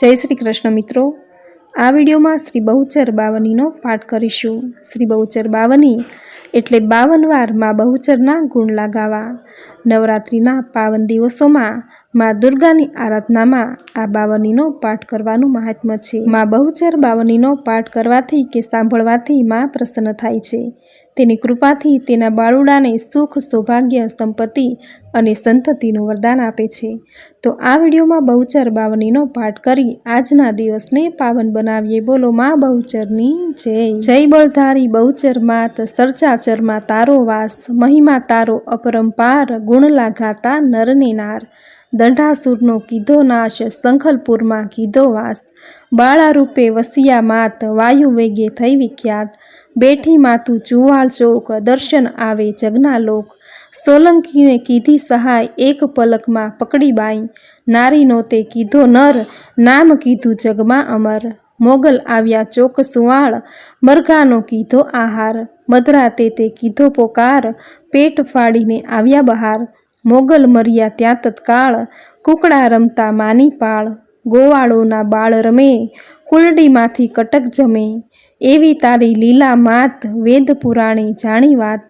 જય શ્રી કૃષ્ણ મિત્રો. આ વિડીયોમાં શ્રી બહુચર બાવનીનો પાઠ કરીશું. શ્રી બહુચર બાવની એટલે બાવન વારમાં બહુચરના ગુણ લગાવા. નવરાત્રિના પાવન દિવસોમાં માં દુર્ગાની આરાધનામાં આ બાવનીનો પાઠ કરવાનું મહાત્મ્ય છે. માં બહુચર બાવનીનો પાઠ કરવાથી કે સાંભળવાથી માં પ્રસન્ન થાય છે. તેની કૃપાથી તેના બાળુડાને સુખ, સૌભાગ્ય, સંપત્તિ અને સંતતિનું વરદાન આપે છે. તો આ વિડીયોમાં બહુચર બાવનીનો પાઠ કરી આજના દિવસને પાવન બનાવીએ. બોલો માં બહુચરની જય. જય બળધારી બહુચર માત સરચાચરમાં તારો વાસ, મહિમા તારો અપરંપાર ગુણ લાઘાતા નરને નાર. દંઢાસુરનો કીધો નાશ, સંખલપુરમાં કીધો વાસ. બાળા રૂપે વસિયા માત, વાયુ વેગે થઈ વિખ્યાત. બેઠી માતું ચુવાળ ચોક, દર્શન આવે જગના લોક સોલંકીને કીધી સહાય, એક પલકમાં પકડી બાઈ. નારીનો તે કીધો નર, નામ કીધું જગમાં અમર. મોગલ આવ્યા ચોક સુવાળ, મરઘાનો કીધો આહાર. મધરાતે તે કીધો પોકાર, પેટ ફાડીને આવ્યા બહાર. મોગલ મર્યા ત્યાં તત્કાળ, કુકડા રમતા માની પાળ. ગોવાળોના બાળ રમે કુલડીમાંથી કટક જમે. એવી તારી લીલા માત, વેદ પુરાણી જાણી વાત.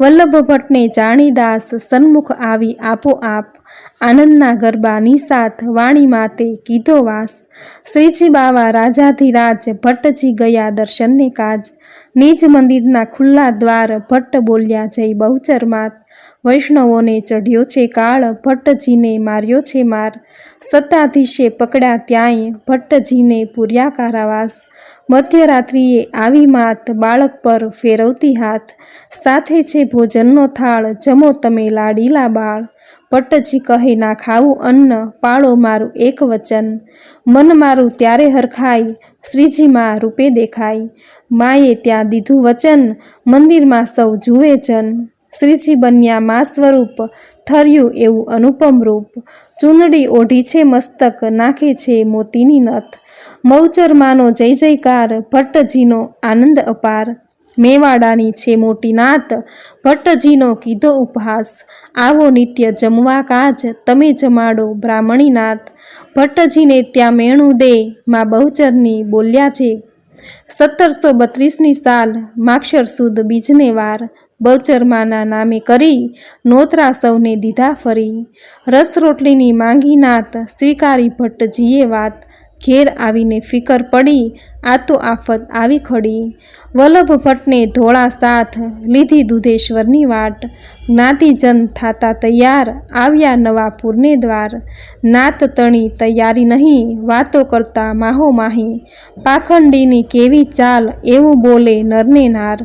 વલ્લભ ભટ્ટને જાણી દાસ, સન્મુખ આવી આપોઆપ. આનંદના ગરબાની સાથ વાણી માતે કીધો વાસ. શ્રીજી બાવા રાજાધિરાજ ભટ્ટજી ગયા દર્શનને કાજ. નિજ મંદિરના ખુલ્લા દ્વાર, ભટ્ટ બોલ્યા જય બહુચર માત. વૈષ્ણવોને ચઢ્યો છે કાળ, ભટ્ટજીને માર્યો છે માર. સત્તાધીશે પકડ્યા ત્યાંય, ભટ્ટજીને પૂર્યા કારાવાસ. મધ્યરાત્રિએ આવી માત બાળક પર ફેરવતી હાથ. સાથે છે ભોજનનો થાળ, જમો તમે લાડીલા બાળ. પટ્ટજી કહે, ના ખાવું અન્ન, પાળો મારું એક વચન. મન મારું ત્યારે હરખાય શ્રીજીમાં રૂપે દેખાય. માએ ત્યાં દીધું વચન, મંદિરમાં સૌ જુએ જન. શ્રીજી બન્યા મા સ્વરૂપ, થર્યું એવું અનુપમ રૂપ. ચૂંદડી ઓઢી છે મસ્તક, નાખે છે મોતીની નથ. મૌચર માનો જય જયકાર, ભટ્ટજીનો આનંદ અપાર. મેવાડાની છે મોટી નાત, ભટ્ટજીનો કીધો ઉપહાસ. આવો નિત્ય જમવા કાજ, તમે જમાડો બ્રાહ્મણી નાથ ભટ્ટજીને ત્યાં મેણું દે, માં બહુચરની બોલ્યા છે. સત્તરસો બત્રીસની સાલ, માક્ષર સુદ બીજને વાર. બહુચરમાના નામે કરી, નોતરા સૌને દીધા ફરી. રસ રોટલીની માંગી નાત, સ્વીકારી ભટ્ટજીએ વાત. ઘેર આવીને ફિકર પડી આ તો આફત આવી ખડી. વલ્લભ ભટ્ટને ધોળા સાથ લીધી દુધેશ્વરની વાટ. જ્ઞાતિજન થાતા તૈયાર, આવ્યા નવાપુરને દ્વાર. નાત તણી તૈયારી નહીં, વાતો કરતા માહો માહી. પાખંડીની કેવી ચાલ, એવું બોલે નરને નાર.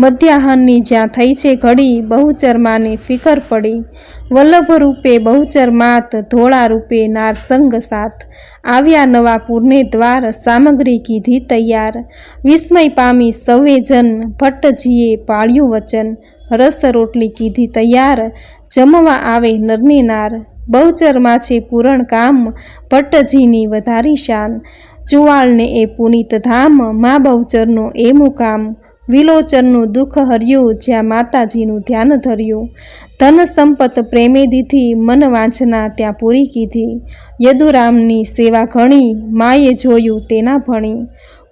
મધ્યાહનની જ્યાં થઈ છે ઘડી, બહુચરમાને ફિકર પડી. વલ્લભ રૂપે બહુચર માત ધોળા રૂપે નારસંગ સાથ. આવ્યા નવાપુરને દ્વાર, સામગ્રી કીધી તૈયાર. વિસ્મય પામી સૌએ જન ભટ્ટજીએ પાળ્યું વચન. રસ રોટલી કીધી તૈયાર. જમવા આવે નરની નાર. બહુચરમાં છે પૂરણ કામ. ભટ્ટજીની વધારી શાન. ચુવાળને એ પુનિત ધામ. મા બહુચરનો એ મુકામ વિલોચનનું દુઃખ હર્યું જ્યાં માતાજીનું ધ્યાન ધર્યું. ધન સંપત પ્રેમે દીધી, મન વાંચના ત્યાં પૂરી કીધી. યદુરામની સેવા ઘણી, માએ જોયું તેના ભણી.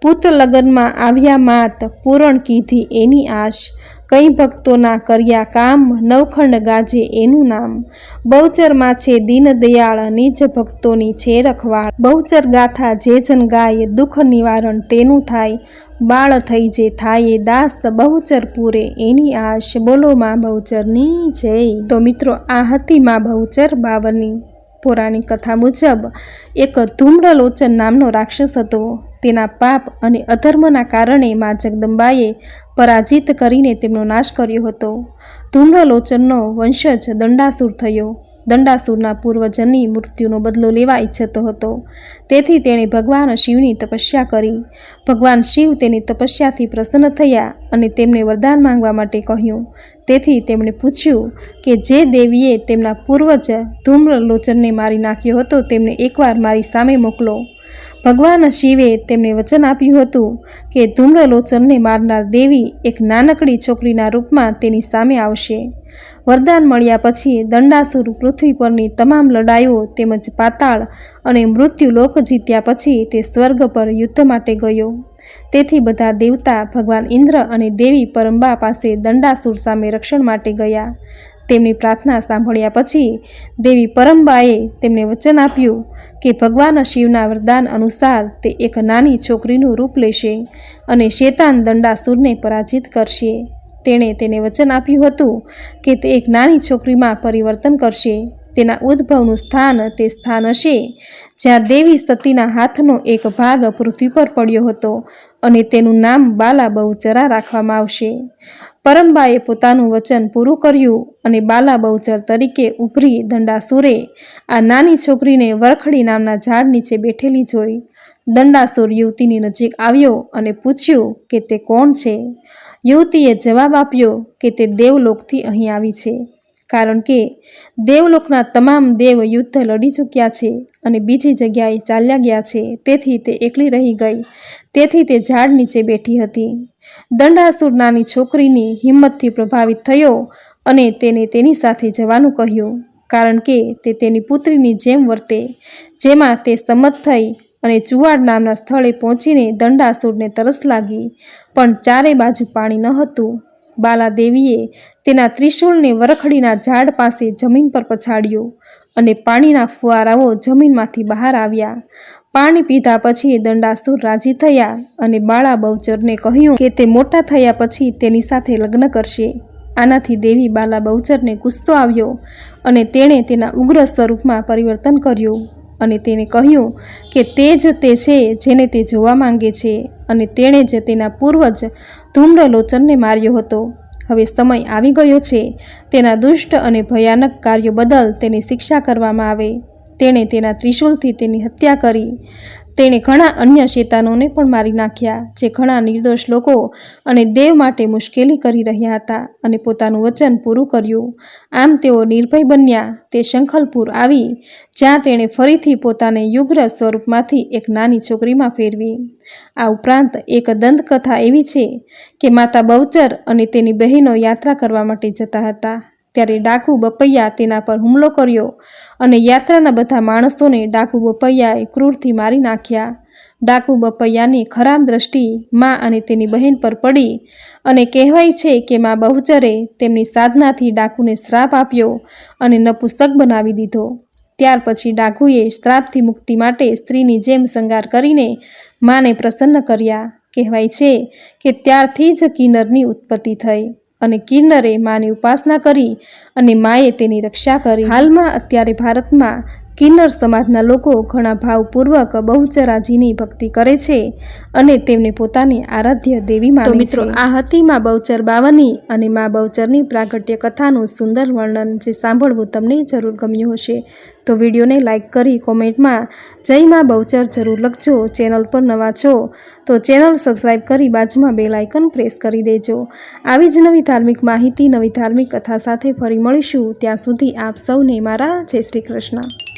પુત લગ્નમાં આવ્યા માત પૂરણ કીધી એની આશ. કઈ ભક્તોના કર્યા કામ, નવખંડ ગાજે એનું નામ. બહુચરમાં છે દીનદયાળ નિજ ભક્તોની છે રખવાળ. બહુચર ગાથા જે જન ગાય, દુઃખ નિવારણ તેનું થાય. બાળ થઈ જે થાય દાસ, બહુચર પૂરે એની આશ. બોલો માં બહુચરની જય. તો મિત્રો, આ હતી માં બહુચર બાવરની પૌરાણિક કથા મુજબ એક ધૂમ્રલોચન નામનો રાક્ષસ હતો. તેના પાપ અને અધર્મના કારણે મા જગદંબાએ પરાજિત કરીને તેમનો નાશ કર્યો હતો. ધૂમ્રલોચનનો વંશજ દંડાસુર થયો. દંડાસુરના પૂર્વજનની મૃત્યુનો બદલો લેવા ઈચ્છતો હતો. તેથી તેણે ભગવાન શિવની તપસ્યા કરી. ભગવાન શિવ તેની તપસ્યાથી પ્રસન્ન થયા અને તેમને વરદાન માંગવા માટે કહ્યું. તેથી તેમણે પૂછ્યું કે જે દેવીએ તેમના પૂર્વજ ધૂમ્રલોચનને મારી નાખ્યો હતો તેમને એકવાર મારી સામે મોકલો. ભગવાન શિવે તેમને વચન આપ્યું હતું કે ધૂમ્રલોચનને મારનાર દેવી એક નાનકડી છોકરીના રૂપમાં તેની સામે આવશે. વરદાન મળ્યા પછી દંડાસુર પૃથ્વી પરની તમામ લડાઈઓ તેમજ પાતાળ અને મૃત્યુ લોક જીત્યા પછી તે સ્વર્ગ પર યુદ્ધ માટે ગયો. તેથી બધા દેવતા ભગવાન ઇન્દ્ર અને દેવી પરંબા પાસે દંડાસુર સામે રક્ષણ માટે ગયા. તેમની પ્રાર્થના સાંભળ્યા પછી દેવી પરંબાએ તેમને વચન આપ્યું કે ભગવાન શિવના વરદાન અનુસાર તે એક નાની છોકરીનું રૂપ લેશે અને શેતાન દંડાસુરને પરાજિત કરશે. તેણે તેને વચન આપ્યું હતું કે તે એક નાની છોકરીમાં પરિવર્તન કરશે. તેના ઉદ્ભવનું સ્થાન તે સ્થાન હશે, જ્યાં દેવી સતીના હાથનો એક ભાગ પૃથ્વી પર પડ્યો હતો અને તેનું નામ બાલા બહુચરા રાખવામાં આવશે. પરંબાએ પોતાનું વચન પૂરું કર્યું અને બાલા બહુચર તરીકે ઉભરી દંડાસુરે આ નાની છોકરીને વરખડી નામના ઝાડ નીચે બેઠેલી જોઈ. દંડાસુર યુવતીની નજીક આવ્યો અને પૂછ્યું કે તે કોણ છે? યુવતીએ જવાબ આપ્યો કે તે દેવલોકથી અહીં આવી છે, કારણ કે દેવલોકના તમામ દેવ યુદ્ધ લડી ચૂક્યા છે અને બીજી જગ્યાએ ચાલ્યા ગયા છે, તેથી તે એકલી રહી ગઈ. તેથી તે ઝાડ નીચે બેઠી હતી. દંડાસુર નાની છોકરીની હિંમતથી પ્રભાવિત થયો અને તેને તેની સાથે જવાનું કહ્યું. કારણ કે તે તેની પુત્રીની જેમ વર્તે, જેમાં તે સંમત થઈ અને ચુવાડ નામના સ્થળે પહોંચીને દંડાસુરને તરસ લાગી. પણ ચારે બાજુ પાણી ન હતું. બાલાદેવીએ તેના ત્રિશૂળને વરખડીના ઝાડ પાસે જમીન પર પછાડ્યું અને પાણીના ફુવારાઓ જમીનમાંથી બહાર આવ્યા. પાણી પીધા પછી દંડાસુર રાજી થયા અને બાળા બહુચરને કહ્યું કે તે મોટા થયા પછી તેની સાથે લગ્ન કરશે. આનાથી દેવી બાલા બહુચરને ગુસ્સો આવ્યો અને તેણે તેના ઉગ્ર સ્વરૂપમાં પરિવર્તન કર્યું અને તેને કહ્યું કે તે જ તે છે જેને તે જોવા માંગે છે અને તેણે જ તેના પૂર્વજ ધૂમ્રલોચનને માર્યો હતો. હવે સમય આવી ગયો છે. તેના દુષ્ટ અને ભયાનક કાર્યો બદલ તેની શિક્ષા કરવામાં આવે. તેણે તેના ત્રિશૂલથી તેની હત્યા કરી. તેણે ઘણા અન્ય શેતાનોને પણ મારી નાખ્યા, જે ઘણા નિર્દોષ લોકો અને દેવ માટે મુશ્કેલી કરી રહ્યા હતા અને પોતાનું વચન પૂરું કર્યું. આમ તેઓ નિર્ભય બન્યા, તે શંખલપુર આવી, જ્યાં તેણે ફરીથી પોતાને યુગ્ર સ્વરૂપમાંથી એક નાની છોકરીમાં ફેરવી. આ ઉપરાંત એક દંતકથા એવી છે કે માતા બહુચર અને તેની બહેનો યાત્રા કરવા માટે જતા હતા. ત્યારે ડાકુ બપૈયા તેના પર હુમલો કર્યો અને યાત્રાના બધા માણસોને ડાકુ બપૈયાએ ક્રૂરથી મારી નાખ્યા. ડાકુ બપૈયાની ખરાબ દ્રષ્ટિ મા અને તેની બહેન પર પડી અને કહેવાય છે કે મા બહુચરે તેમની સાધનાથી ડાકુને શ્રાપ આપ્યો અને નપુસ્તક બનાવી દીધો. ત્યાર પછી ડાકુએ શ્રાપથી મુક્તિ માટે સ્ત્રીની જેમ શંગાર કરીને માને પ્રસન્ન કર્યા. કહેવાય છે કે ત્યારથી જ કિન્નરની ઉત્પત્તિ થઈ. અને કિન્નરે માની ઉપાસના કરી અને માએ તેની રક્ષા કરી. હાલમાં અત્યારે ભારતમાં કિન્નર સમાજના લોકો ઘણા ભાવપૂર્વક બહુચરાજીની ભક્તિ કરે છે અને તેમને પોતાની આરાધ્ય દેવી માને મિત્રો આ હતી માં બહુચર બાવની અને માં બહુચરની પ્રાગટ્ય કથાનું સુંદર વર્ણન જે સાંભળવું તમને જરૂર ગમ્યું હશે. તો વિડીયોને લાઇક કરી કોમેન્ટમાં જય માં બહુચર જરૂર લખજો, ચેનલ પર નવા છો તો ચેનલ સબસ્ક્રાઈબ કરી બાજુમાં બે લાઇકન પ્રેસ કરી દેજો. આવી જ નવી ધાર્મિક માહિતી, નવી ધાર્મિક કથા સાથે ફરી મળીશું. ત્યાં સુધી આપ સૌને મારા જય શ્રી કૃષ્ણ.